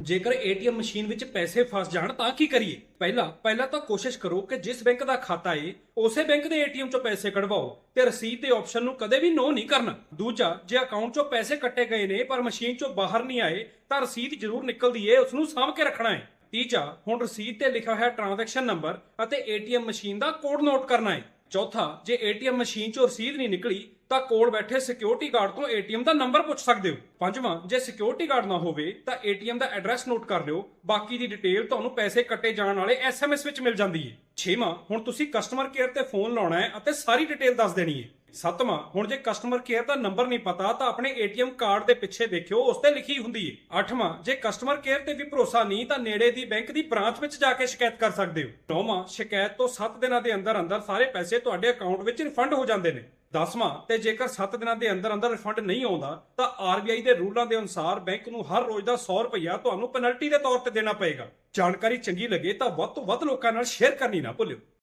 ਜੇਕਰ ATM machine ਵਿੱਚ ਪੈਸੇ ਫਸ ਜਾਣ ਤਾਂ ਕੀ ਕਰੀਏ? ਪਹਿਲਾ, ਪਹਿਲਾਂ ਤਾਂ ਕੋਸ਼ਿਸ਼ ਕਰੋ ਕਿ ਜਿਸ ਬੈਂਕ ਦਾ ਖਾਤਾ ਏ, ਉਸੇ ਬੈਂਕ ਦੇ ਏਟੀਐਮ ਚੋਂ ਪੈਸੇ ਕਢਵਾਓ ਤੇ ਰਸੀਦ ਦੇ ਆਪਸ਼ਨ ਨੂੰ ਕਦੇ ਵੀ ਨੋ ਨਹੀਂ ਕਰਨਾ। ਦੂਜਾ, ਜੇ ਅਕਾਊਂਟ ਚੋਂ ਪੈਸੇ ਕੱਟੇ ਗਏ ਨੇ ਪਰ ਮਸ਼ੀਨ ਚੋਂ ਬਾਹਰ ਨਹੀਂ ਆਏ, ਤਾਂ ਰਸੀਦ ਜ਼ਰੂਰ ਨਿਕਲਦੀ ਏ ਉਸ ਨੂੰ ਸਾਂਭ ਕੇ ਰੱਖਣਾ ਏ। ਤੀਜਾ, ਹੁਣ ਰਸੀਦ ਤੇ ਲਿਖਿਆ ਹੋਇਆ ਟ੍ਰਾਂਜੈਕਸ਼ਨ ਨੰਬਰ ਅਤੇ ਏਟੀਐਮ ਮਸ਼ੀਨ ਦਾ ਕੋਡ ਨੋਟ ਕਰਨਾ ਏ। ਚੌਥਾ, ਜੇ ਏਟੀਐਮ ਮਸ਼ੀਨ ਚੋਂ ਰਸੀਦ ਨਹੀਂ ਨਿਕਲੀ ਤਾਂ ਕੋਲ ਬੈਠੇ ਸਿਕਿਉਰਿਟੀ ਗਾਰਡ ਤੋਂ ਏਟੀਐਮ ਦਾ ਨੰਬਰ ਪੁੱਛ ਸਕਦੇ ਹੋ। ਪੰਜਵਾਂ, ਜੇ ਸਿਕਿਉਰਿਟੀ ਗਾਰਡ ਨਾ ਹੋਵੇ, ਤਾਂ ਏਟੀਐਮ ਦਾ ਐਡਰੈਸ ਨੋਟ ਕਰ ਲਿਓ। ਬਾਕੀ ਦੀ ਡਿਟੇਲ ਤੁਹਾਨੂੰ ਪੈਸੇ ਕੱਟੇ ਜਾਣ ਵਾਲੇ ਐਸਐਮਐਸ ਵਿੱਚ ਮਿਲ ਜਾਂਦੀ ਹੈ। ਛੇਵਾਂ, ਹੁਣ ਤੁਸੀਂ ਕਸਟਮਰ ਕੇਅਰ ਤੇ ਫੋਨ ਲਾਉਣਾ ਹੈ ਅਤੇ ਸਾਰੀ ਡਿਟੇਲ ਦੱਸ ਦੇਣੀ ਹੈ। ਸੱਤਵਾਂ, ਹੁਣ ਜੇ ਕਸਟਮਰ ਕੇਅਰ ਦਾ ਨੰਬਰ ਨਹੀਂ ਪਤਾ, ਤਾਂ ਆਪਣੇ ਏਟੀਐਮ ਕਾਰਡ ਦੇ ਪਿੱਛੇ ਦੇਖਿਓ, ਉਸ ਤੇ ਲਿਖੀ ਹੁੰਦੀ ਹੈ ਅੱਠਵਾਂ, ਜੇ ਕਸਟਮਰ ਕੇਅਰ ਤੇ ਵੀ ਭਰੋਸਾ ਨਹੀਂ, ਤਾਂ ਨੇੜੇ ਦੀ ਬੈਂਕ ਦੀ ਬ੍ਰਾਂਚ ਵਿੱਚ ਜਾ ਕੇ ਸ਼ਿਕਾਇਤ ਕਰ ਸਕਦੇ ਹੋ। ਨੌਵਾਂ, ਸ਼ਿਕਾਇਤ ਤੋਂ 7 ਦਿਨਾਂ ਦੇ ਅੰਦਰ ਅੰਦਰ ਸਾਰੇ ਪੈਸੇ ਤੁਹਾਡੇ ਅਕਾਊਂਟ ਵਿੱਚ ਰਿਫੰਡ ਹੋ ਜਾਂਦੇ ਨੇ। ਦਸਵਾਂ, ਤੇ ਜੇਕਰ 7 ਦਿਨਾਂ ਦੇ ਅੰਦਰ ਅੰਦਰ ਰਿਫੰਡ ਨਹੀਂ ਆਉਂਦਾ, ਤਾਂ ਆਰਬੀਆਈ ਦੇ ਰੂਲਾਂ ਦੇ ਅਨੁਸਾਰ ਬੈਂਕ ਨੂੰ ਹਰ ਰੋਜ਼ ਦਾ 100 ਰੁਪਇਆ ਤੁਹਾਨੂੰ ਪੈਨਲਟੀ ਦੇ ਤੌਰ ਤੇ ਦੇਣਾ ਪਏਗਾ। ਜਾਣਕਾਰੀ ਚੰਗੀ ਲੱਗੇ ਤਾਂ ਵੱਧ ਤੋਂ ਵੱਧ ਲੋਕਾਂ ਨਾਲ ਸ਼ੇਅਰ ਕਰਨੀ ਨਾ ਭੁੱਲਿਓ।